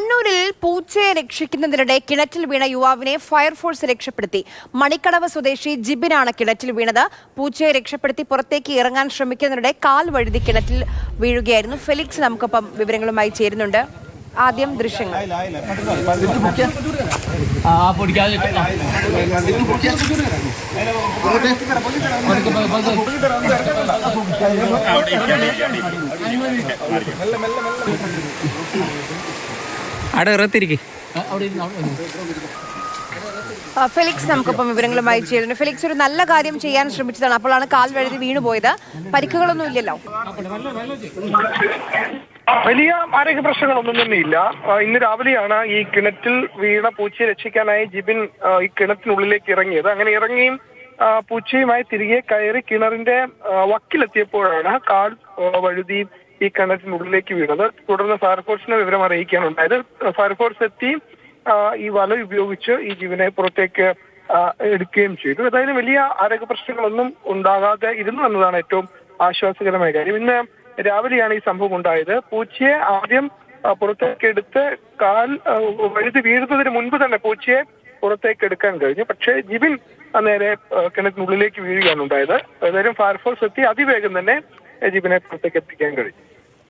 കണ്ണൂരിൽ പൂച്ചയെ രക്ഷിക്കുന്നതിനിടെ കിണറ്റിൽ വീണ യുവാവിനെ ഫയർഫോഴ്സ് രക്ഷപ്പെടുത്തി. മണിക്കടവ് സ്വദേശി ജിബിനാണ് കിണറ്റിൽ വീണത്. പൂച്ചയെ രക്ഷപ്പെടുത്തി പുറത്തേക്ക് ഇറങ്ങാൻ ശ്രമിക്കുന്നതിനിടെ കാൽ വഴുതി കിണറ്റിൽ വീഴുകയായിരുന്നു. ഫെലിക്സ് നമുക്കൊപ്പം വിവരങ്ങളുമായി ചേരുന്നുണ്ട്. ആദ്യം ദൃശ്യങ്ങൾ. ആ പൊടിക്കാതെ അവിടെ ഇറത്തിരിക്കെ. ഫെലിക്സ് നമുക്കിപ്പം വിവരങ്ങളുമായി ചേരുന്നു. ഫെലിക്സ് ഒരു നല്ല കാര്യം ചെയ്യാൻ ശ്രമിച്ചതാണ്. അപ്പോഴാണ് കാൽ വഴുതി വീണുപോയത് പരിക്കുകളൊന്നും ഇല്ലല്ലോ. വലിയ ആരോഗ്യ പ്രശ്നങ്ങളൊന്നും തന്നെ ഇല്ല. ഇന്ന് രാവിലെയാണ് ഈ കിണറ്റിൽ വീണ പൂച്ചയെ രക്ഷിക്കാനായി ജിബിൻ ഈ കിണറ്റിനുള്ളിലേക്ക് ഇറങ്ങിയത്. അങ്ങനെ ഇറങ്ങിയും പൂച്ചയുമായി തിരികെ കയറി കിണറിന്റെ വക്കിലെത്തിയപ്പോഴാണ് കാൽ വഴുതി ഈ കിണറ്റിനുള്ളിലേക്ക് വീണത്. തുടർന്ന് ഫയർഫോഴ്സിനെ വിവരം അറിയിക്കാനുണ്ടായത്. ഫയർഫോഴ്സ് എത്തി ഈ വല ഉപയോഗിച്ച് ഈ ജീവനെ പുറത്തേക്ക് എടുക്കുകയും ചെയ്തു. ഏതായാലും വലിയ ആരോഗ്യ പ്രശ്നങ്ങളൊന്നും ഉണ്ടാകാതെ ഇരുന്നു എന്നതാണ് ഏറ്റവും ആശ്വാസകരമായ കാര്യം. ഇന്ന് രാവിലെയാണ് ഈ സംഭവം ഉണ്ടായത്. പൂച്ചയെ ആദ്യം പുറത്തേക്ക് എടുത്ത് കാൽ വഴുതി വീഴുന്നതിന് മുൻപ് തന്നെ പൂച്ചയെ പുറത്തേക്ക് എടുക്കാൻ കഴിഞ്ഞു. പക്ഷേ ജിബിൻ നേരെ കിണറ്റിനുള്ളിലേക്ക് വീഴുകയാണ് ഉണ്ടായത്. ഏതായാലും ഫയർഫോഴ്സ് എത്തി. അതിവേഗം തന്നെ ജിബിനെ പുറത്തേക്ക് എത്തിക്കാൻ കഴിഞ്ഞു.